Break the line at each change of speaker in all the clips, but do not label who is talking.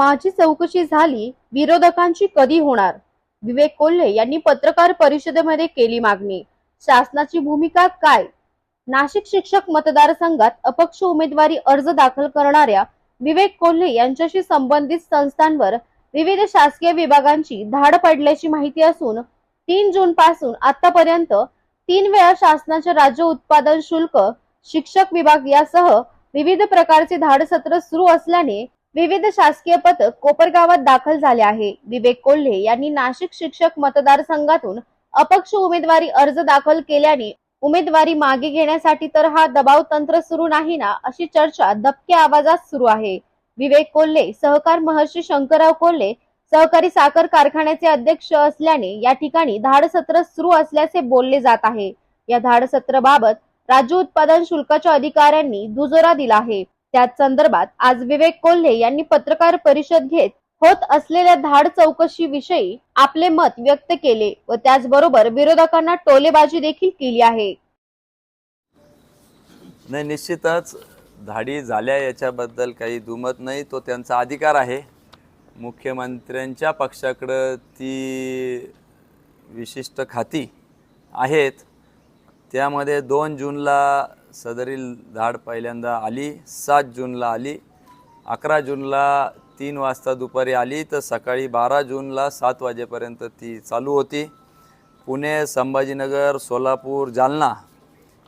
माझी चौकशी झाली विरोधकांची कधी होणार? विवेक कोल्हे यांनी पत्रकार परिषदेमध्ये केली मागणी. शासनाची भूमिका काय? नाशिक शिक्षक मतदारसंघात अपक्ष उमेदवारी अर्ज दाखल करणाऱ्या विवेक कोल्हे यांच्याशी संबंधित संस्थांवर विविध शासकीय विभागांची धाड पडल्याची माहिती असून तीन जून पासून आतापर्यंत तीन वेळा शासनाचे राज्य उत्पादन शुल्क शिक्षक विभाग यासह विविध प्रकारचे धाडसत्र सुरू असल्याने विविध शासकीय पथक कोपरगावात दाखल झाले आहे. विवेक कोल्हे यांनी नाशिक शिक्षक मतदारसंघातून अपक्ष उमेदवारी अर्ज दाखल केल्याने उमेदवारी मागे घेण्यासाठी तर हा दबाव तंत्र सुरू नाही ना अशी चर्चा दबक्या आवाजात सुरू आहे. विवेक कोल्हे सहकार महर्षी शंकरराव कोल्हे सहकारी साखर कारखान्याचे अध्यक्ष असल्याने या ठिकाणी धाडसत्र सुरू असल्याचे बोलले जात आहे. या धाडसत्राबाबत राज्य उत्पादन शुल्काच्या अधिकाऱ्यांनी दुजोरा दिला आहे. त्याच संदर्भात आज विवेक कोल्हे यांनी पत्रकार परिषद घेत होत असलेल्या धाड चौकशी विषयी आपले मत व्यक्त केले व त्याचबरोबर विरोधकांना टोलेबाजी देखील केली आहे.
नाही निश्चितच धाडी झाल्या याच्याबद्दल काही दुमत नाही. तो त्यांचा अधिकार आहे. मुख्यमंत्र्यांच्या पक्षाकडं ती विशिष्ट खाती आहेत. त्यामध्ये दोन जूनला सदरील धाड पहिल्यांदा आली सात जूनला आली अकरा जूनला तीन वाजता दुपारी आली तर सकाळी बारा जूनला सात वाजेपर्यंत ती चालू होती. पुणे संभाजीनगर सोलापूर जालना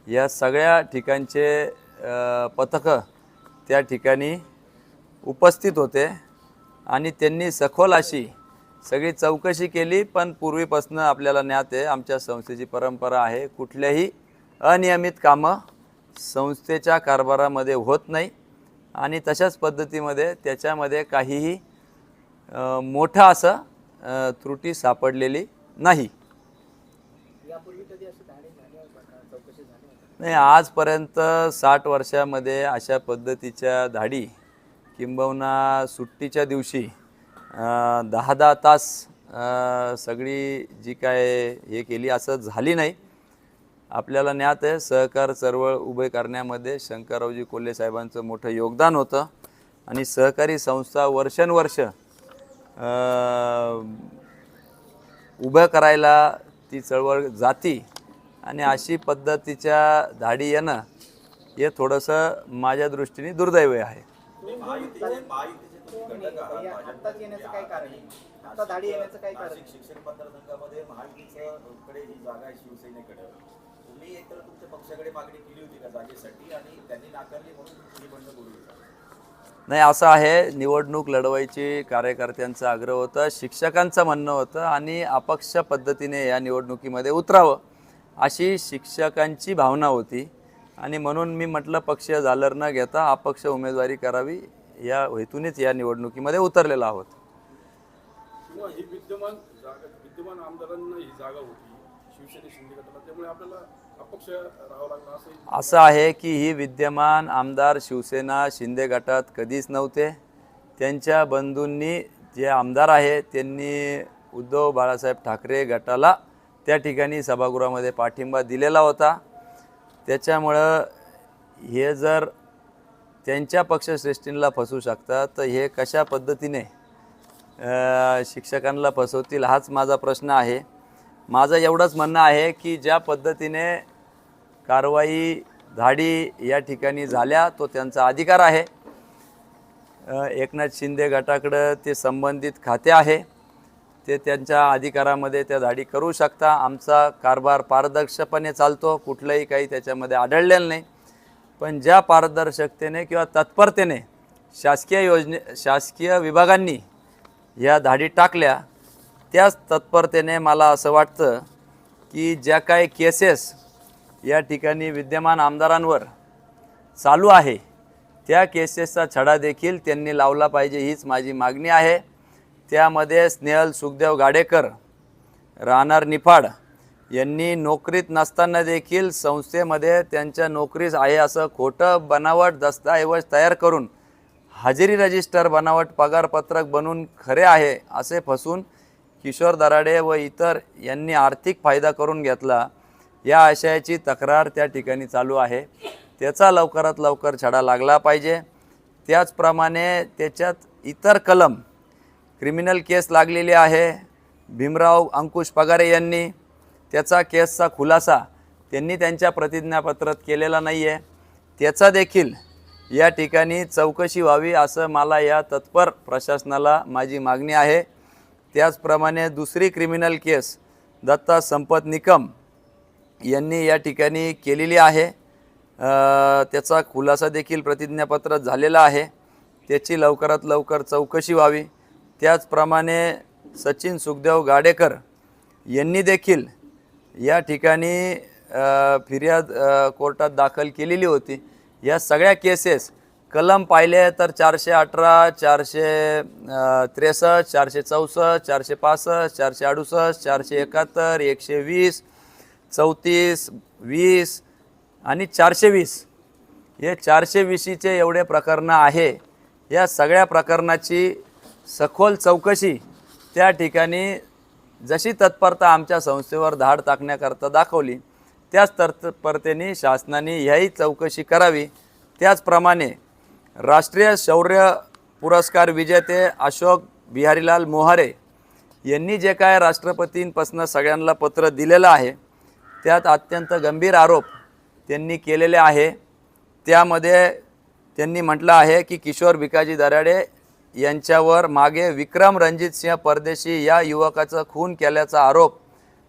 या सगळ्या ठिकाणचे पथकं त्या ठिकाणी उपस्थित होते आणि त्यांनी सखोल अशी सगळी चौकशी केली पण पूर्वीपासून आपल्याला ज्ञात आहे आमच्या संस्थेची परंपरा आहे कुठल्याही अनियमित कामं संस्थेच्या कारभारामध्ये होत नाही आणि तशाच पद्धतीमध्ये त्याच्यामध्ये काहीही मोठं असं त्रुटी सापडलेली नाही. नाही आजपर्यंत साठ वर्षामध्ये अशा पद्धतीच्या धाडी किंबहुना सुट्टीच्या दिवशी दहा दहा तास सगळी जी काय हे केली असं झाली नाही. आपल्याला ज्ञात आहे सहकार चळवळ उभे करण्यामध्ये शंकररावजी कोल्हे साहेबांचं मोठं योगदान होतं. आणि सहकारी संस्था वर्षानुवर्ष अं, उभं करायला ती चळवळ जाती. आणि अशी पद्धतीच्या धाडी येणं हे थोडंसं माझ्या दृष्टीने दुर्दैवी आहे.
आत्ताच येण्याचं काय कारण आहे? आता दाढी येण्याचं काय कारण
नाशिक शिक्षक मतदारसंघामध्ये महायुतीचं कडे ही जागा आहे शिवसेनेकडे. तुम्ही एकतर तुमच्या पक्षाकडे मागणी केली होती का जागेसाठी आणि त्यांनी नाकारली म्हणून बोलू शकता
नाही असं आहे निवडणूक लढवायची कार्यकर्त्यांचा आग्रह होता शिक्षकांचं म्हणणं होतं आणि अपक्ष पद्धतीने या निवडणुकीमध्ये उतरावं अशी शिक्षकांची भावना होती. आणि म्हणून मी म्हटलं पक्षीय झालर न घेता अपक्ष उमेदवारी करावी या हेतूनच या निवडणुकीमध्ये उतरलेलो आहोत.
विद्यमान विद्यमान आमदारांना ही जागा होती. शिवसेने शिंदे गटाला. त्यामुळे आपल्याला अपक्ष राहावं लागलं असं
असं आहे. की ही विद्यमान आमदार शिवसेना शिंदे गटात कधीच नव्हते. त्यांच्या बंधूंनी जे आमदार आहे त्यांनी उद्धव बाळासाहेब ठाकरे गटाला त्या ठिकाणी सभागृहामध्ये पाठिंबा दिलेला होता. त्याच्यामुळं हे जर त्यांच्या पक्षश्रेष्ठींना फसवू शकतात तर हे कशा पद्धतीने शिक्षकांना फसवतील हाच माझा प्रश्न आहे. माझं एवढंच म्हणणं आहे की ज्या पद्धतीने कारवाई धाडी या ठिकाणी झाल्या तो त्यांचा अधिकार आहे. एकनाथ शिंदे गटाकडं ते संबंधित खाते आहे. ते त्यांच्या अधिकारामध्ये त्या धाडी करू शकता. आमचा कारभार पारदर्शकपणे चालतो. कुठलंही काही त्याच्यामध्ये आढळलेलं नाही. पण ज्या पारदर्शकतेने किंवा तत्परतेने शासकीय योजने शासकीय विभागांनी या धाडी टाकल्या त्याच तत्परतेने मला असं वाटतं की ज्या काही केसेस या ठिकाणी विद्यमान आमदारांवर चालू आहे त्या केसेसचा छडा देखील त्यांनी लावला पाहिजे हीच माझी मागणी आहे. त्यामध्ये स्नेहल सुखदेव गाडेकर राहणार निफाड यांनी नोकरीत नसताना देखील संस्थेमध्ये त्यांच्या नोकरीस आहे असं खोटं बनावट दस्तऐवज तयार करून हजेरी रजिस्टर बनावट पगारपत्रक बनून खरे आहे असे फसून किशोर दराडे व इतर यांनी आर्थिक फायदा करून घेतला. या आशयाची तक्रार त्या ठिकाणी चालू आहे. त्याचा लवकरात लवकर छडा लागला पाहिजे. त्याचप्रमाणे त्याच्यात इतर कलम क्रिमिनल केस लागलेली आहे. भीमराव अंकुश पगारे यांनी त्याचा केसचा खुलासा त्यांनी त्यांच्या प्रतिज्ञापत्रात केलेला नाही आहे त्याचा देखील या ठिकाणी चौकशी व्हावी असं मला या तत्पर प्रशासनाला माझी मागणी आहे. त्याचप्रमाणे दुसरी क्रिमिनल केस दत्ता संपत निकम यांनी या ठिकाणी केलेली आहे. त्याचा खुलासा देखील प्रतिज्ञापत्रात झालेला आहे. त्याची लवकरात लवकर चौकशी व्हावी. त्याचप्रमाणे सचिन सुखदेव गाडेकर यांनी देखील या ठिकाणी फिर्याद कोर्टात दाखल केलेली होती. या सगळ्या केसेस कलम पाहिले तर चारशे अठरा चारशे त्रेसष्ट चारशे चौसष्ट चारशे पासष्ट चारशे अडुसष्ट चारशे एकाहत्तर एकशे वीस चौतीस वीस आणि चारशे वीस. हे चारशे वीसीचे एवढे प्रकरणं आहे. या सगळ्या प्रकरणाची सखोल चौकशी त्या ठिकाणी जशी तत्परता आमच्या संस्थेवर धाड टाकण्याकरता दाखवली त्याच तत्परतेने शासनाने ह्याही चौकशी करावी. त्याचप्रमाणे राष्ट्रीय शौर्य पुरस्कार विजेते अशोक बिहारीलाल मोहारे यांनी जे काय राष्ट्रपतींपासून सगळ्यांना पत्र दिलेलं आहे त्यात अत्यंत गंभीर आरोप त्यांनी केलेले आहे. त्यामध्ये त्यांनी म्हटलं आहे की किशोर भिकाजी दराडे यांच्यावर मागे विक्रम रणजित सिंह परदेशी या युवकाचा खून केल्याचा आरोप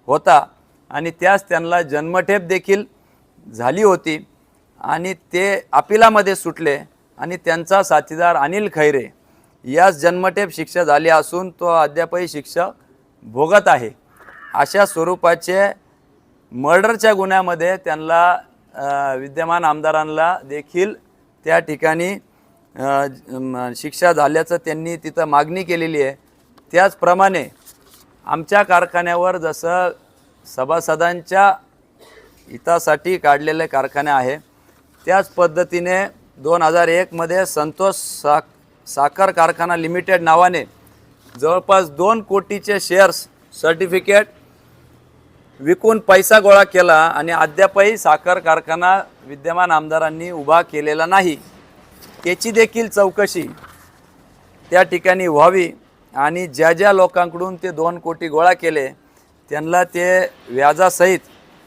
होता आणि त्यास त्यांना जन्मठेप देखील झाली होती आणि ते अपिलामध्ये सुटले. आणि त्यांचा साथीदार अनिल खैरे यास जन्मठेप शिक्षा झाली असून तो अद्यापही शिक्षा भोगत आहे. अशा स्वरूपाचे मर्डरच्या गुन्ह्यामध्ये त्यांना विद्यमान आमदारांना देखील त्या ठिकाणी शिक्षा झाल्याचं त्यांनी तिथं मागणी केलेली आहे. त्याचप्रमाणे आमच्या कारखान्यावर जसं सभासदांच्या हितासाठी काढलेले कारखाने आहे त्याच पद्धतीने दोन हजार एकमध्ये संतोष सा साखर कारखाना लिमिटेड नावाने जवळपास दोन कोटीचे शेअर्स सर्टिफिकेट विकून पैसा गोळा केला आणि अद्यापही साखर कारखाना विद्यमान आमदारांनी उभा केलेला नाही. त्याची देखील चौकशी त्या ठिकाणी व्हावी आणि ज्या ज्या लोकांकडून ते दोन कोटी गोळा केले त्यांना ते व्याजासहित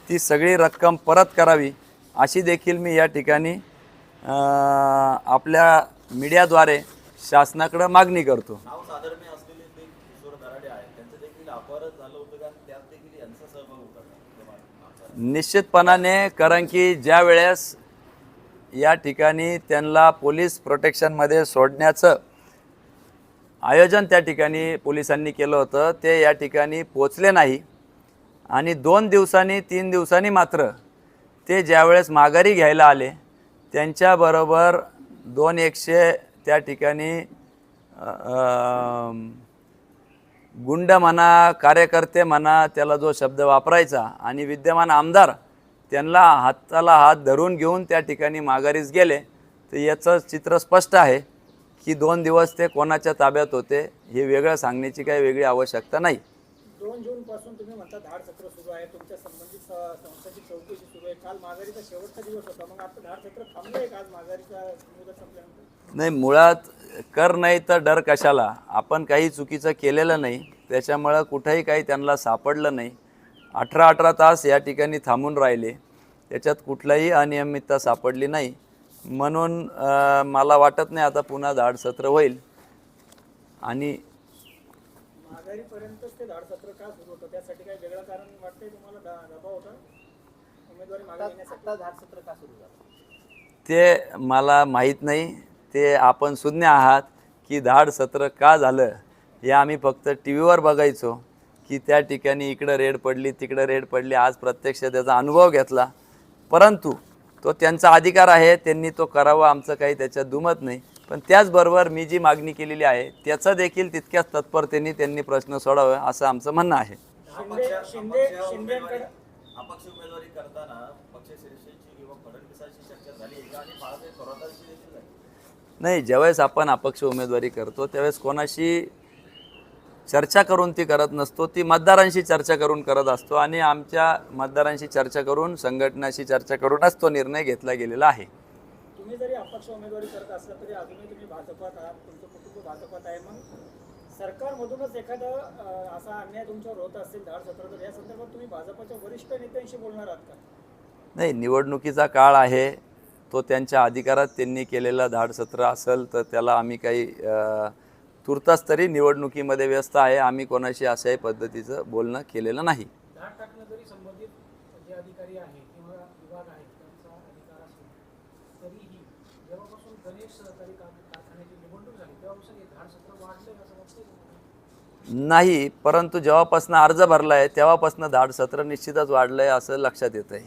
ती सगळी रक्कम परत करावी अशी देखील मी या ठिकाणी आपल्या मीडियाद्वारे शासनाकडं मागणी करतो. निश्चितपणाने कारण की ज्या वेळेस या ठिकाणी त्यांना पोलीस प्रोटेक्शनमध्ये सोडण्याचं आयोजन त्या ठिकाणी पोलिसांनी केलं होतं ते या ठिकाणी पोचले नाही. आणि दोन दिवसांनी तीन दिवसांनी मात्र ते ज्यावेळेस माघारी घ्यायला आले त्यांच्याबरोबर दोन एकशे त्या ठिकाणी गुंड म्हणा कार्यकर्ते म्हणा त्याला जो शब्द वापरायचा आणि विद्यमान आमदार त्यांना हाताला हात धरून घेऊन त्या ठिकाणी माघारीस गेले तर याचं चित्र स्पष्ट आहे की दोन दिवस ते कोणाच्या ताब्यात होते हे वेगळं सांगण्याची काही वेगळी आवश्यकता नाही.
दोन जून पासून तुम्ही म्हणता धाड सत्र सुरू आहे तुमच्या संबंधित संस्थेची चौकशी सुरू आहे. काल माघारीचा शेवटचा दिवस होता मग आता धाड सत्र थांबलंय काल माघारीचा मुदत संपल्यानंतर?
नाही मुळात कर नाही तर डर कशाला? आपण काही चुकीचं केलेलं नाही त्याच्यामुळं कुठंही काही त्यांना सापडलं नाही. अठरा अठरा तास या ठिकाणी थांबून राहिले. त्याच्यात कुठलाही अनियमितता सापडली नाही. म्हणून मला वाटत नाही आता पुन्हा धाड सत्र होईल. आणि
माघारीपर्यंतच ते धाड सत्र का सुरू होतं? त्यासाठी काही वेगळं कारण वाटतंय तुम्हाला? दा- दबाव होता? उमेदवारी मागे घेण्यासाठी? धाड सत्र का सुरू झालं?
ते मला माहीत नाही. ते आपण सुज्ञ आहात की धाड सत्र का झालं हे आम्ही फक्त टी व्हीवर बघायचो की त्या ठिकाणी इकडं रेड पडली तिकडं रेड पडली. आज प्रत्यक्ष त्याचा अनुभव घेतला. परंतु तो त्यांचा अधिकार आहे. त्यांनी तो करावा. आमचं काही त्याच्यात दुमत नाही. पण त्याचबरोबर मी जी मागणी केलेली आहे त्याचं देखील तितक्याच तत्परतेने त्यांनी प्रश्न सोडावा असं आमचं म्हणणं आहे. नाही ज्यावेळेस आपण अपक्ष उमेदवारी करतो त्यावेळेस कोणाशी चर्चा करून ती करत नसतो ती मतदारांशी चर्चा करून करत असतो आणि आमच्या मतदारांशी चर्चा करून संघटनाशी चर्चा करूनच तो निर्णय घेतला गेलेला आहे.
तुम्ही जरी अपक्ष उमेदवारी करत असला तरी अजूनही तुम्ही भाजपात आहात तुमचं कुटुंब भाजपात आहे. मग सरकारमधूनच एखादा असा अन्याय तुमच्यावर होत असेल धाड सत्र तर या संदर्भात तुम्ही भाजपाच्या वरिष्ठ नेत्यांशी बोलणार आहात का?
नाही निवडणुकीचा काळ आहे. तो त्यांच्या अधिकारात त्यांनी केलेला धाडसत्र असेल तर त्याला आम्ही काही तुर्तास तरी निवडणुकीमध्ये व्यस्त आहे. आम्ही कोणाशी अशाही पद्धतीचं बोलणं केलेलं नाही.
धाड टाकणं जरी संबंधित जे अधिकारी आहे किंवा विभाग आहे त्यांचा अधिकार असेल तरीही जेव्हापासून गणेश सहकारी कारखान्याची निवडणूक झाली तेव्हापासून हे धाड सत्र वाढले असं वाटतं
नाही परंतु जेव्हापासून अर्ज भरला आहे तेव्हापासून धाडसत्र निश्चितच वाढलं आहे असं लक्षात येतं आहे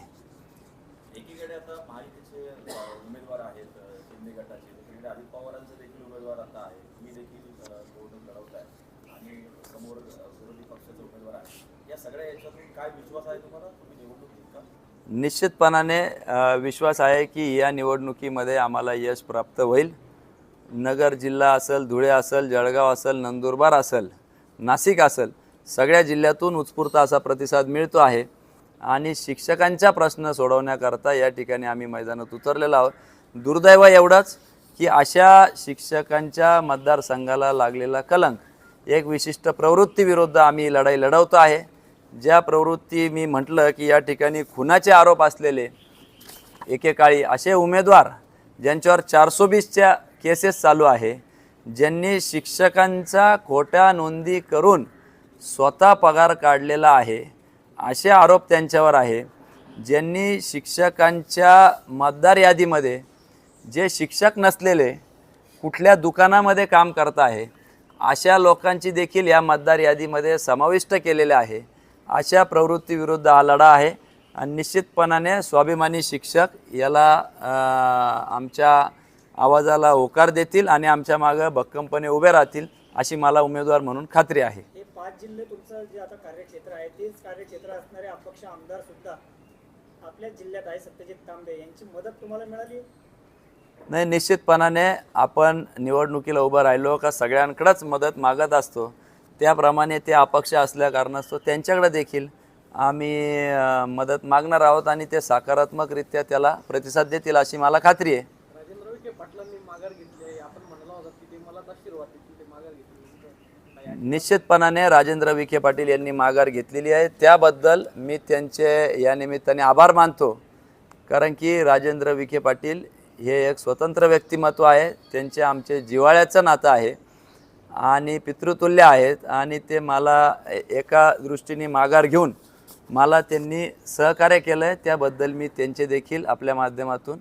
निश्चितपणाने विश्वास आहे की या निवडणुकीमध्ये आम्हाला यश प्राप्त होईल. नगर जिल्हा असेल धुळे असेल जळगाव असेल नंदुरबार असेल नाशिक असेल सगळ्या जिल्ह्यातून उत्स्फूर्त असा प्रतिसाद मिळतो आहे. आणि शिक्षकांच्या प्रश्न सोडवण्याकरता या ठिकाणी आम्ही मैदानात उतरलेलो आहोत. दुर्दैव एवढंच की अशा शिक्षकांच्या मतदारसंघाला लागलेला कलंक एक विशिष्ट प्रवृत्तीविरुद्ध आम्ही लढाई लढवतो आहे. ज्या प्रवृत्ती मी म्हटलं की या ठिकाणी खुनाचे आरोप असलेले एकेकाळी असे उमेदवार ज्यांच्यावर चारसो बीसच्या केसेस चालू आहे ज्यांनी शिक्षकांचा खोट्या नोंदी करून स्वतः पगार काढलेला आहे असे आरोप त्यांच्यावर आहे. ज्यांनी शिक्षकांच्या मतदार यादीमध्ये जे शिक्षक नसलेले कुठल्या दुकानामध्ये काम करत आहे अशा लोकांची देखील या मतदार यादीमध्ये समाविष्ट केलेले आहे. अशा प्रवृत्तीविरुद्ध हा लढा आहे. आणि निश्चितपणाने स्वाभिमानी शिक्षक याला आमच्या आवाजाला होकार देतील आणि आमच्या मागं भक्कमपणे उभे राहतील अशी मला उमेदवार म्हणून खात्री आहे.
हे पाच जिल्हे तुमचं जे आता कार्यक्षेत्र आहे तेच कार्यक्षेत्र असणारे अपक्ष आमदार सुद्धा आपल्याच जिल्ह्यात आहे सत्यजित तांबे. यांची मदत तुम्हाला मिळाली?
नाही निश्चितपणाने आपण निवडणुकीला उभं राहिलो का सगळ्यांकडेच मदत मागत असतो. त्याप्रमाणे ते अपक्ष असल्या कारणास्तव त्यांच्याकडे देखील आम्ही मदत मागणार आहोत आणि ते सकारात्मकरित्या त्याला प्रतिसाद देतील अशी मला खात्री आहे.
माघार घेतले आपण म्हणला होता की ते मला आशीर्वाद देतील ते माघार घेतले.
निश्चितपणाने राजेंद्र विखे पाटील यांनी माघार घेतलेली आहे. त्याबद्दल मी त्यांचे या निमित्ताने आभार मानतो. कारण की राजेंद्र विखे पाटील हे एक स्वतंत्र व्यक्तिमत्व आहे. त्यांचे आमचे जिव्हाळ्याचं नातं आहे आणि पितृतुल्य आहेत आणि ते मला एका दृष्टीने माघार घेऊन मला त्यांनी सहकार्य केलं आहे त्याबद्दल मी त्यांचे देखील आपल्या माध्यमातून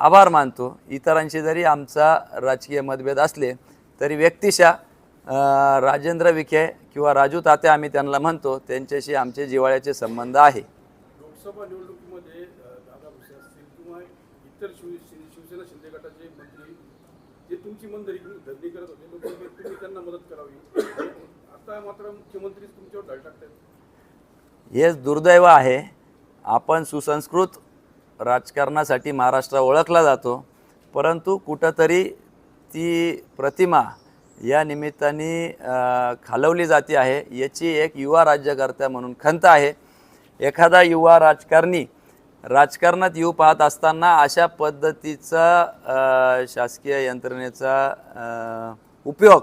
आभार मानतो. इतरांशी जरी आमचा राजकीय मतभेद असले तरी व्यक्तिशा राजेंद्र विखे किंवा राजू तात्या आम्ही त्यांना म्हणतो त्यांच्याशी आमचे जिव्हाळ्याचे संबंध आहे.
लोकसभा निवडणुकीमध्ये इतर शिव शिव- शिवसेना शिंदे गटाचे मंत्री जे तुमची मंदिरी धरणी करत होते तुम्ही त्यांना मदत करावी. आता मात्र मुख्यमंत्री तुमच्यावर ढळ टाकतात
हेच दुर्दैव आहे. आपण सुसंस्कृत राजकारणासाठी महाराष्ट्र ओळखला जातो. परंतु कुठंतरी ती प्रतिमा या निमित्ताने खालवली जाते आहे. याची एक युवा राज्यकर्त्या म्हणून खंत आहे. एखादा युवा राजकारणी राजकारणात येऊ पाहत असताना अशा पद्धतीचा शासकीय यंत्रणेचा उपयोग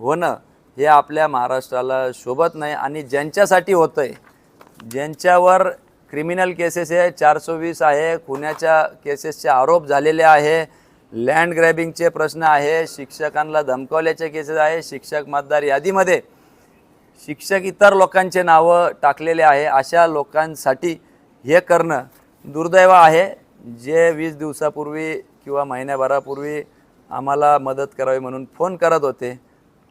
होणं हे आपल्या महाराष्ट्राला शोभत नाही आणि ज्यांच्यासाठी होतं आहे ज्यांच्यावर क्रिमिनल केसेस आहे चारशे वीस आहे खुन्याच्या केसेसचे आरोप झालेले आहे लँड ग्रॅबिंगचे प्रश्न आहे शिक्षकांना धमकावल्याचे केसेस आहे शिक्षक मतदार यादीमध्ये शिक्षक इतर लोकांचे नावं टाकलेले आहे अशा लोकांसाठी हे करणं दुर्दैव आहे. जे वीस दिवसापूर्वी किंवा महिन्याभरापूर्वी आम्हाला मदत करावी म्हणून फोन करत होते.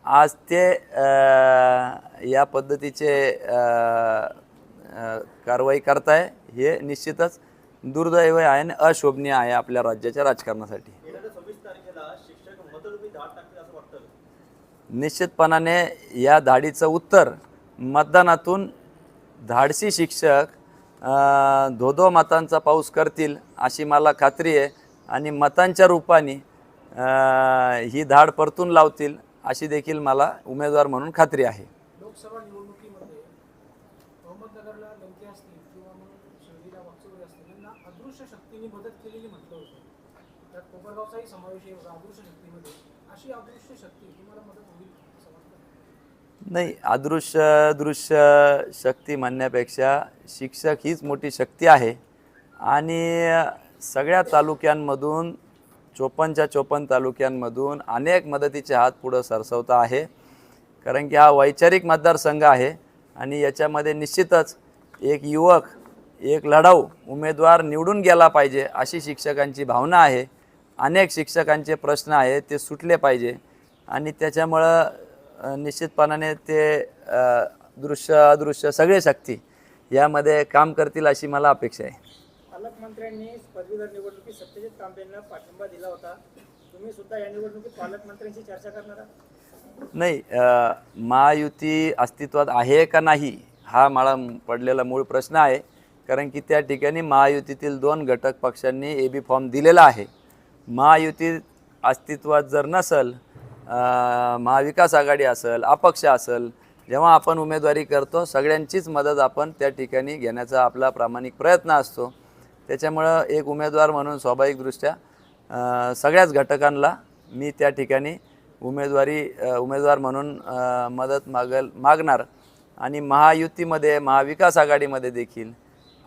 आज ते आ, या पद्धतीचे कारवाई करताय हे निश्चितच दुर्दैव आहे आणि अशोभनीय आहे आपल्या राज्याच्या राजकारणासाठी. निश्चितपणाने या धाडीचं उत्तर मतदानातून धाडसी शिक्षक धोधो मतांचा पाऊस करतील अशी मला खात्री आहे आणि मतांच्या रूपाने ही धाड परतून लावतील अशी देखील मला उमेदवार म्हणून खात्री आहे.
लोकसभा अहमदनगरला लंके असतील किंवा मग शिर्डीला वाकचौरी असतील यांना अदृश्य शक्तीने मदत केलेली म्हटलं होतं. त्यात कोपरगावचाही समावेश आहे अदृश्य शक्तीमध्ये. अशी अदृश्य शक्ती तुम्हाला मदत होईल असं वाटतं.
नाही अदृश्य दृश्य शक्ती म्हणण्यापेक्षा शिक्षक हीच मोठी शक्ती आहे. आणि सगळ्या तालुक्यांमधून चोपन्नच्या चोपन्न तालुक्यांमधून अनेक मदतीचे हात पुढं सरसवता आहे. कारण की हा वैचारिक मतदारसंघ आहे आणि याच्यामध्ये निश्चितच एक युवक एक लढाऊ उमेदवार निवडून गेला पाहिजे अशी शिक्षकांची भावना आहे. अनेक शिक्षकांचे प्रश्न आहेत ते सुटले पाहिजे. आणि त्याच्यामुळं निश्चितपणाने ते दृश्य अदृश्य सगळे शक्ती यामध्ये काम करतील अशी मला अपेक्षा आहे.
पालकमंत्र्यांनी पदवीधर निवडणुकीत सत्यजित तांबेंना पाठिंबा दिला होता. तुम्ही सुद्धा या निवडणुकीत पालकमंत्र्यांशी चर्चा करणार आहात?
नाही महायुती अस्तित्वात आहे का नाही हा मला पडलेला मूळ प्रश्न आहे. कारण की त्या ठिकाणी महायुतीतील दोन घटक पक्षांनी ए बी फॉर्म दिलेला आहे. महायुती अस्तित्वात जर नसल महाविकास आघाडी असेल अपक्ष असेल जेव्हा आपण उमेदवारी करतो सगळ्यांचीच मदत आपण त्या ठिकाणी घेण्याचा आपला प्रामाणिक प्रयत्न असतो. त्याच्यामुळं एक उमेदवार म्हणून स्वाभाविकदृष्ट्या सगळ्याच घटकांना मी त्या ठिकाणी उमेदवारी उमेदवार म्हणून मदत मागल मागणार. आणि महायुतीमध्ये महाविकास आघाडीमध्ये देखील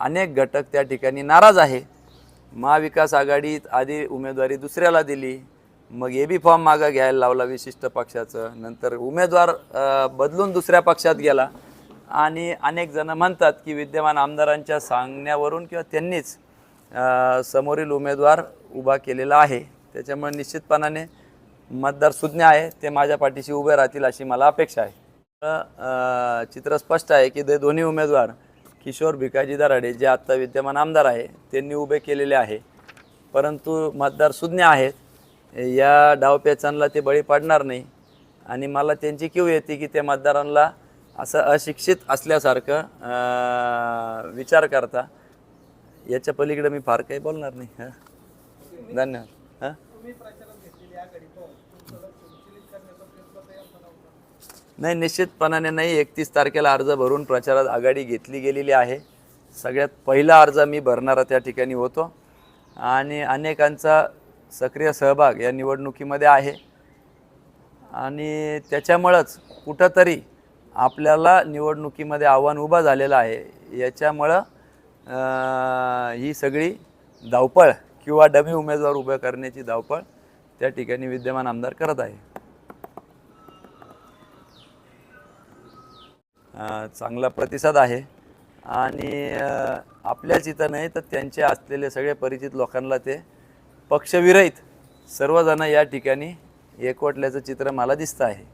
अनेक घटक त्या ठिकाणी नाराज आहे. महाविकास आघाडीत आधी उमेदवारी दुसऱ्याला दिली मग ए बी फॉर्म मागं घ्यायला लावला विशिष्ट पक्षाचं नंतर उमेदवार बदलून दुसऱ्या पक्षात गेला. आणि अनेक जण म्हणतात की विद्यमान आमदारांच्या सांगण्यावरून किंवा त्यांनीच समोरील उमेदवार उभा केलेला आहे. त्याच्यामुळे निश्चितपणाने मतदार सुज्ञ आहे ते माझ्या पाठीशी उभे राहतील अशी मला अपेक्षा आहे. चित्र स्पष्ट आहे की ते दोन्ही उमेदवार किशोर भिकाजी दराडे जे आत्ता विद्यमान आमदार आहे त्यांनी उभे केलेले आहे. परंतु मतदार सुज्ञ आहेत. या डावपेचांना ते बळी पाडणार नाही. आणि मला त्यांची क्यू येते की त्या मतदारांना असं अशिक्षित असल्यासारखं विचार करता. याच्या पलीकडे मी फार काही बोलणार नाही. हां. धन्यवाद. हां. नाही निश्चितपणाने नाही. एकतीस तारखेला अर्ज भरून प्रचारात आघाडी घेतली गेलेली आहे. सगळ्यात पहिला अर्ज मी भरणारा त्या ठिकाणी होतो. आणि अनेकांचा सक्रिय सहभाग या निवडणुकीमध्ये आहे. आणि त्याच्यामुळंच कुठंतरी आपल्याला निवडणुकीमध्ये आव्हान उभं झालेलं आहे. याच्यामुळं ही सगळी धावपळ किंवा डमी उमेदवार उभे करण्याची धावपळ त्या ठिकाणी विद्यमान आमदार करत आहे. चांगला प्रतिसाद आहे. आणि आपल्याच इथं नाही तर त्यांचे असलेले सगळे परिचित लोकांना ते पक्षविरहित सर्वजण या ठिकाणी एकवटल्याचं चित्र मला दिसतं आहे.